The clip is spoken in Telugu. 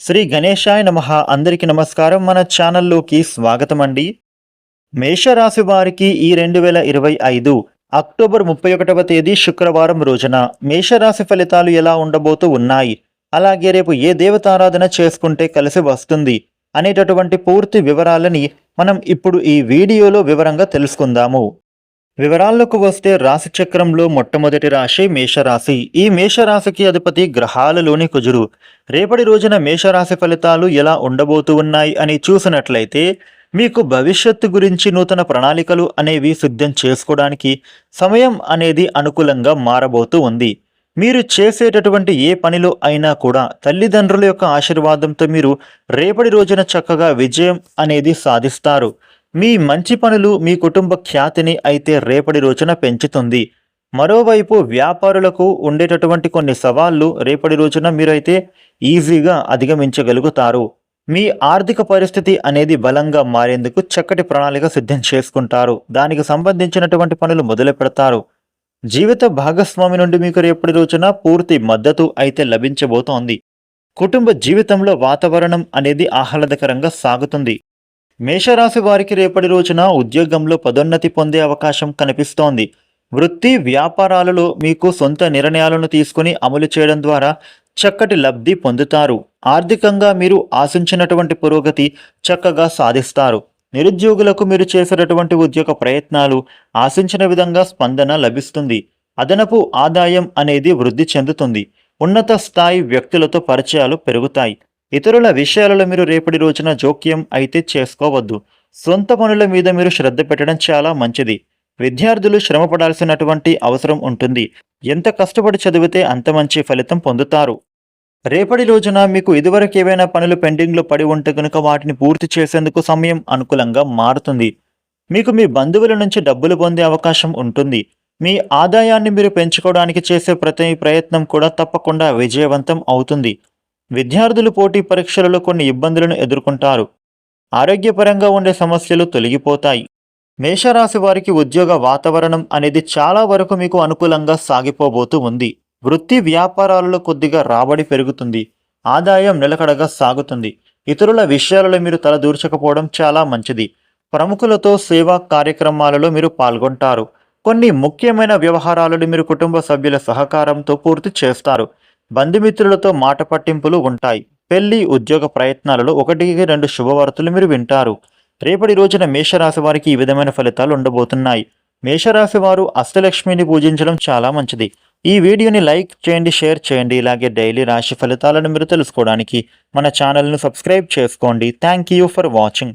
శ్రీ గణేశాయ నమ. అందరికీ నమస్కారం. మన ఛానల్లోకి స్వాగతం అండి మేషరాశి వారికి ఈ రెండు వేల ఇరవై ఐదు అక్టోబర్ ముప్పై ఒకటవ తేదీ శుక్రవారం రోజున మేషరాశి ఫలితాలు ఎలా ఉండబోతూ ఉన్నాయి? అలాగే రేపు ఏ దేవతారాధన చేసుకుంటే కలిసి వస్తుంది? అనేటటువంటి పూర్తి వివరాలని మనం ఇప్పుడు ఈ వీడియోలో వివరంగా తెలుసుకుందాము. వివరాల్లోకి వస్తే రాశి చక్రంలో మొట్టమొదటి రాశి మేషరాశి. ఈ మేషరాశికి అధిపతి గ్రహాలలోని కుజుడు. రేపటి రోజున మేషరాశి ఫలితాలు ఎలా ఉండబోతూ ఉన్నాయి అని చూసినట్లయితే మీకు భవిష్యత్తు గురించి నూతన ప్రణాళికలు అనేవి సిద్ధం చేసుకోవడానికి సమయం అనేది అనుకూలంగా మారబోతూ ఉంది. మీరు చేసేటటువంటి ఏ పనిలో అయినా కూడా తల్లిదండ్రుల యొక్క ఆశీర్వాదంతో మీరు రేపటి రోజున చక్కగా విజయం అనేది సాధిస్తారు. మీ మంచి పనులు మీ కుటుంబ ఖ్యాతిని అయితే రేపటి రోజున పెంచుతుంది. మరోవైపు వ్యాపారులకు ఉండేటటువంటి కొన్ని సవాళ్ళు రేపటి రోజున మీరైతే ఈజీగా అధిగమించగలుగుతారు. మీ ఆర్థిక పరిస్థితి అనేది బలంగా మారేందుకు చక్కటి ప్రణాళిక సిద్ధం చేసుకుంటారు. దానికి సంబంధించినటువంటి పనులు మొదలు పెడతారు. జీవిత భాగస్వామి నుండి మీకు రేపటి రోజున పూర్తి మద్దతు అయితే లభించబోతోంది. కుటుంబ జీవితంలో వాతావరణం అనేది ఆహ్లాదకరంగా సాగుతుంది. మేషరాశి వారికి రేపటి రోజున ఉద్యోగంలో పదోన్నతి పొందే అవకాశం కనిపిస్తోంది. వృత్తి వ్యాపారాలలో మీకు సొంత నిర్ణయాలను తీసుకుని అమలు చేయడం ద్వారా చక్కటి లబ్ధి పొందుతారు. ఆర్థికంగా మీరు ఆశించినటువంటి పురోగతి చక్కగా సాధిస్తారు. నిరుద్యోగులకు మీరు చేసేటటువంటి ఉద్యోగ ప్రయత్నాలు ఆశించిన విధంగా స్పందన లభిస్తుంది. అదనపు ఆదాయం అనేది వృద్ధి చెందుతుంది. ఉన్నత స్థాయి వ్యక్తులతో పరిచయాలు పెరుగుతాయి. ఇతరుల విషయాలలో మీరు రేపటి రోజున జోక్యం అయితే చేసుకోవద్దు. సొంత పనుల మీద మీరు శ్రద్ధ పెట్టడం చాలా మంచిది. విద్యార్థులు శ్రమ పడాల్సినటువంటి అవసరం ఉంటుంది. ఎంత కష్టపడి చదివితే అంత మంచి ఫలితం పొందుతారు. రేపటి రోజున మీకు ఇదివరకు ఏవైనా పనులు పెండింగ్లో పడి ఉంటే కనుక వాటిని పూర్తి చేసేందుకు సమయం అనుకూలంగా మారుతుంది. మీకు మీ బంధువుల నుంచి డబ్బులు పొందే అవకాశం ఉంటుంది. మీ ఆదాయాన్ని మీరు పెంచుకోవడానికి చేసే ప్రతి ప్రయత్నం కూడా తప్పకుండా విజయవంతం అవుతుంది. విద్యార్థులు పోటీ పరీక్షలలో కొన్ని ఇబ్బందులను ఎదుర్కొంటారు. ఆరోగ్యపరంగా ఉండే సమస్యలు తొలగిపోతాయి. మేషరాశి వారికి ఉద్యోగ వాతావరణం అనేది చాలా వరకు మీకు అనుకూలంగా సాగిపోబోతూ ఉంది. వృత్తి వ్యాపారాలలో కొద్దిగా రాబడి పెరుగుతుంది. ఆదాయం నిలకడగా సాగుతుంది. ఇతరుల విషయాలలో మీరు తలదూర్చకపోవడం చాలా మంచిది. ప్రముఖులతో సేవా కార్యక్రమాలలో మీరు పాల్గొంటారు. కొన్ని ముఖ్యమైన వ్యవహారాలను మీరు కుటుంబ సభ్యుల సహకారంతో పూర్తి చేస్తారు. బంధుమిత్రులతో మాట పట్టింపులు ఉంటాయి. పెళ్ళి ఉద్యోగ ప్రయత్నాలలో ఒకటికి రెండు శుభవార్తలు మీరు వింటారు. రేపటి రోజున మేషరాశి వారికి ఈ విధమైన ఫలితాలు ఉండబోతున్నాయి. మేషరాశి వారు అష్టలక్ష్మిని పూజించడం చాలా మంచిది. ఈ వీడియోని లైక్ చేయండి షేర్ చేయండి. ఇలాగే డైలీ రాశి ఫలితాలను మీరు తెలుసుకోవడానికి మన ఛానల్ను సబ్స్క్రైబ్ చేసుకోండి. Thank you for watching.